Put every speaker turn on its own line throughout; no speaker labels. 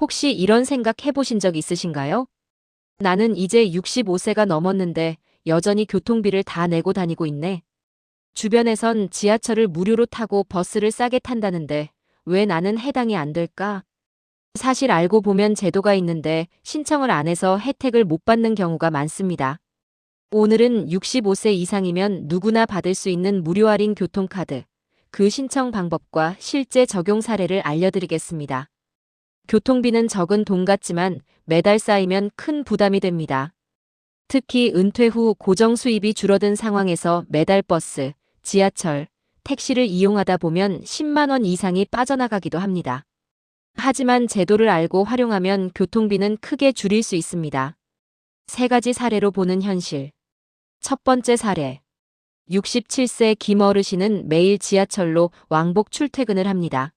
혹시 이런 생각 해보신 적 있으신가요? 나는 이제 65세가 넘었는데 여전히 교통비를 다 내고 다니고 있네. 주변에선 지하철을 무료로 타고 버스를 싸게 탄다는데 왜 나는 해당이 안 될까? 사실 알고 보면 제도가 있는데 신청을 안 해서 혜택을 못 받는 경우가 많습니다. 오늘은 65세 이상이면 누구나 받을 수 있는 무료 할인 교통카드, 그 신청 방법과 실제 적용 사례를 알려드리겠습니다. 교통비는 적은 돈 같지만 매달 쌓이면 큰 부담이 됩니다. 특히 은퇴 후 고정 수입이 줄어든 상황에서 매달 버스, 지하철, 택시를 이용하다 보면 10만 원 이상이 빠져나가기도 합니다. 하지만 제도를 알고 활용하면 교통비는 크게 줄일 수 있습니다. 세 가지 사례로 보는 현실. 첫 번째 사례. 67세 김 어르신은 매일 지하철로 왕복 출퇴근을 합니다.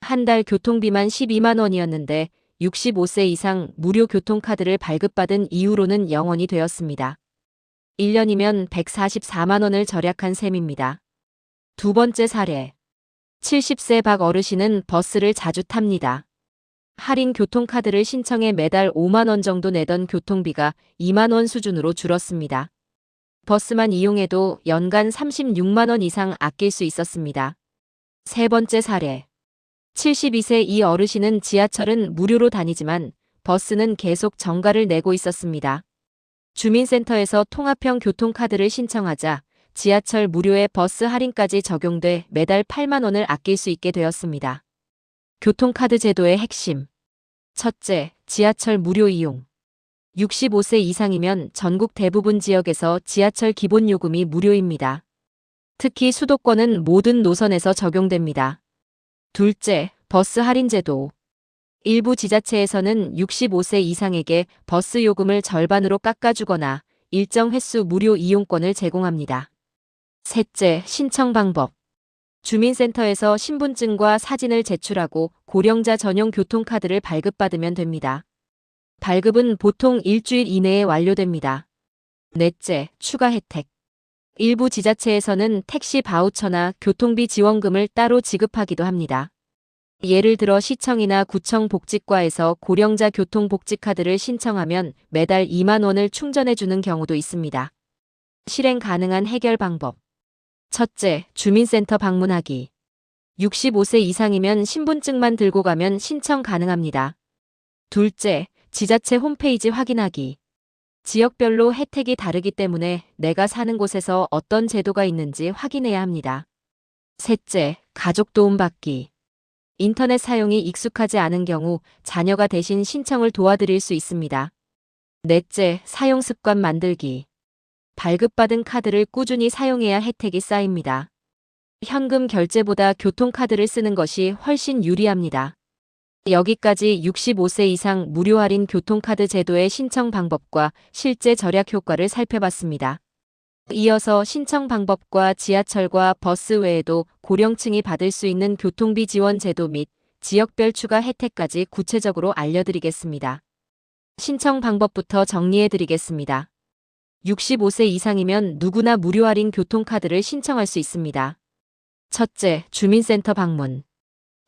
한 달 교통비만 12만 원이었는데 65세 이상 무료 교통카드를 발급받은 이후로는 0원이 되었습니다. 1년이면 144만 원을 절약한 셈입니다. 두 번째 사례. 70세 박 어르신은 버스를 자주 탑니다. 할인 교통카드를 신청해 매달 5만 원 정도 내던 교통비가 2만 원 수준으로 줄었습니다. 버스만 이용해도 연간 36만 원 이상 아낄 수 있었습니다. 세 번째 사례. 72세 이 어르신은 지하철은 무료로 다니지만 버스는 계속 정가를 내고 있었습니다. 주민센터에서 통합형 교통카드를 신청하자 지하철 무료에 버스 할인까지 적용돼 매달 8만 원을 아낄 수 있게 되었습니다. 교통카드 제도의 핵심. 첫째, 지하철 무료 이용. 65세 이상이면 전국 대부분 지역에서 지하철 기본 요금이 무료입니다. 특히 수도권은 모든 노선에서 적용됩니다. 둘째, 버스 할인 제도. 일부 지자체에서는 65세 이상에게 버스 요금을 절반으로 깎아주거나 일정 횟수 무료 이용권을 제공합니다. 셋째, 신청 방법. 주민센터에서 신분증과 사진을 제출하고 고령자 전용 교통카드를 발급받으면 됩니다. 발급은 보통 일주일 이내에 완료됩니다. 넷째, 추가 혜택. 일부 지자체에서는 택시 바우처나 교통비 지원금을 따로 지급하기도 합니다. 예를 들어 시청이나 구청 복지과에서 고령자 교통복지카드를 신청하면 매달 2만 원을 충전해주는 경우도 있습니다. 실행 가능한 해결 방법. 첫째, 주민센터 방문하기. 65세 이상이면 신분증만 들고 가면 신청 가능합니다. 둘째, 지자체 홈페이지 확인하기. 지역별로 혜택이 다르기 때문에 내가 사는 곳에서 어떤 제도가 있는지 확인해야 합니다. 셋째, 가족 도움받기. 인터넷 사용이 익숙하지 않은 경우 자녀가 대신 신청을 도와드릴 수 있습니다. 넷째, 사용 습관 만들기. 발급받은 카드를 꾸준히 사용해야 혜택이 쌓입니다. 현금 결제보다 교통카드를 쓰는 것이 훨씬 유리합니다. 여기까지 65세 이상 무료 할인 교통카드 제도의 신청 방법과 실제 절약 효과를 살펴봤습니다. 이어서 신청 방법과 지하철과 버스 외에도 고령층이 받을 수 있는 교통비 지원 제도 및 지역별 추가 혜택까지 구체적으로 알려드리겠습니다. 신청 방법부터 정리해드리겠습니다. 65세 이상이면 누구나 무료 할인 교통카드를 신청할 수 있습니다. 첫째, 주민센터 방문.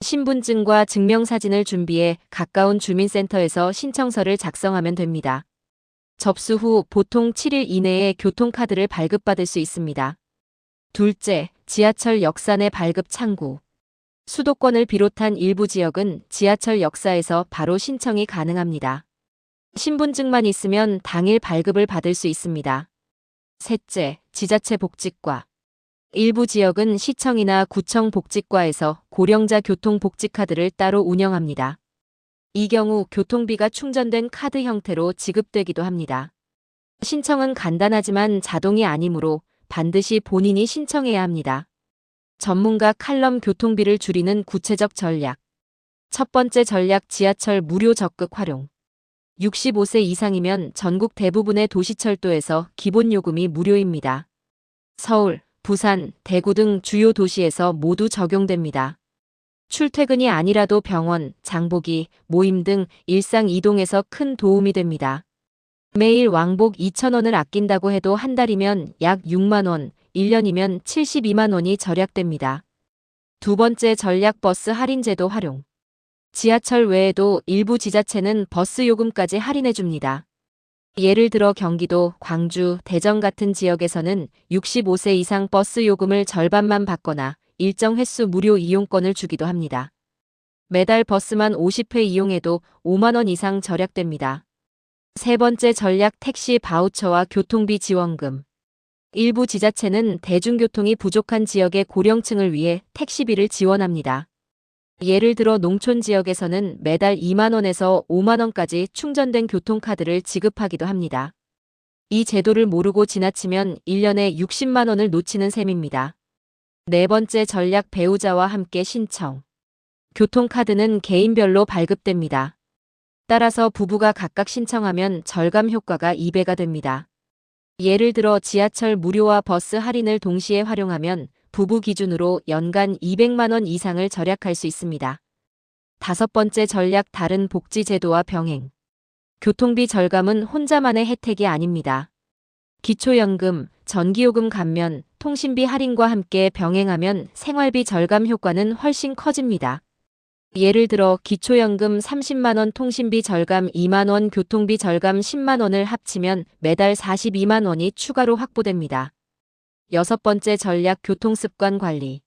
신분증과 증명사진을 준비해 가까운 주민센터에서 신청서를 작성하면 됩니다. 접수 후 보통 7일 이내에 교통카드를 발급받을 수 있습니다. 둘째, 지하철 내 발급 창구. 수도권을 비롯한 일부 지역은 지하철 역사에서 바로 신청이 가능합니다. 신분증만 있으면 당일 발급을 받을 수 있습니다. 셋째, 지자체 복지과. 일부 지역은 시청이나 구청 복지과에서 고령자 교통복지카드를 따로 운영합니다. 이 경우 교통비가 충전된 카드 형태로 지급되기도 합니다. 신청은 간단하지만 자동이 아니므로 반드시 본인이 신청해야 합니다. 전문가 칼럼 교통비를 줄이는 구체적 전략. 첫 번째 전략 지하철 무료 적극 활용. 65세 이상이면 전국 대부분의 도시철도에서 기본 요금이 무료입니다. 서울, 부산, 대구 등 주요 도시에서 모두 적용됩니다. 출퇴근이 아니라도 병원, 장보기, 모임 등 일상 이동에서 큰 도움이 됩니다. 매일 왕복 2,000원을 아낀다고 해도 한 달이면 약 6만원, 1년이면 72만원이 절약됩니다. 두 번째 전략 버스 할인 제도 활용. 지하철 외에도 일부 지자체는 버스 요금까지 할인해 줍니다. 예를 들어 경기도, 광주, 대전 같은 지역에서는 65세 이상 버스 요금을 절반만 받거나 일정 횟수 무료 이용권을 주기도 합니다. 매달 버스만 50회 이용해도 5만원 이상 절약됩니다. 세 번째 전략 택시 바우처와 교통비 지원금. 일부 지자체는 대중교통이 부족한 지역의 고령층을 위해 택시비를 지원합니다. 예를 들어 농촌 지역에서는 매달 2만원에서 5만원까지 충전된 교통카드를 지급하기도 합니다. 이 제도를 모르고 지나치면 1년에 60만원을 놓치는 셈입니다. 네 번째 전략 배우자와 함께 신청. 교통카드는 개인별로 발급됩니다. 따라서 부부가 각각 신청하면 절감 효과가 2배가 됩니다. 예를 들어 지하철 무료와 버스 할인을 동시에 활용하면 부부 기준으로 연간 200만원 이상을 절약할 수 있습니다. 다섯 번째 전략 다른 복지 제도와 병행. 교통비 절감은 혼자만의 혜택이 아닙니다. 기초연금, 전기요금 감면, 통신비 할인과 함께 병행하면 생활비 절감 효과는 훨씬 커집니다. 예를 들어 기초연금 30만원 통신비 절감 2만원 교통비 절감 10만원을 합치면 매달 42만원이 추가로 확보됩니다. 여섯 번째 전략 교통습관 관리.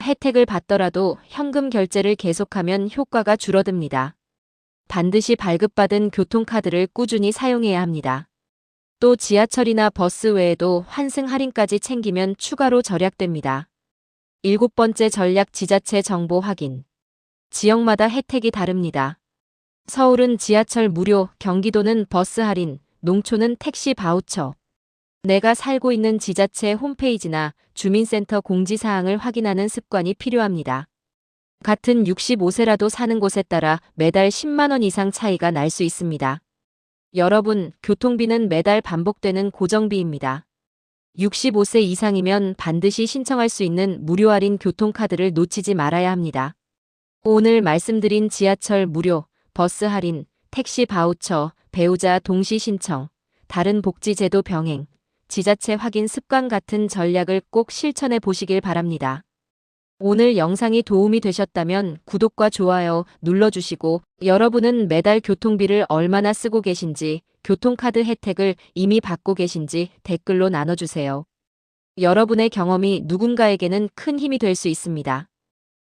혜택을 받더라도 현금 결제를 계속하면 효과가 줄어듭니다. 반드시 발급받은 교통카드를 꾸준히 사용해야 합니다. 또 지하철이나 버스 외에도 환승 할인까지 챙기면 추가로 절약됩니다. 일곱 번째 전략 지자체 정보 확인. 지역마다 혜택이 다릅니다. 서울은 지하철 무료, 경기도는 버스 할인, 농촌은 택시 바우처. 내가 살고 있는 지자체 홈페이지나 주민센터 공지사항을 확인하는 습관이 필요합니다. 같은 65세라도 사는 곳에 따라 매달 10만원 이상 차이가 날 수 있습니다. 여러분, 교통비는 매달 반복되는 고정비입니다. 65세 이상이면 반드시 신청할 수 있는 무료 할인 교통카드를 놓치지 말아야 합니다. 오늘 말씀드린 지하철 무료, 버스 할인, 택시 바우처, 배우자 동시 신청, 다른 복지제도 병행, 지자체 확인 습관 같은 전략을 꼭 실천해 보시길 바랍니다. 오늘 영상이 도움이 되셨다면 구독과 좋아요 눌러주시고 여러분은 매달 교통비를 얼마나 쓰고 계신지 교통카드 혜택을 이미 받고 계신지 댓글로 나눠주세요. 여러분의 경험이 누군가에게는 큰 힘이 될 수 있습니다.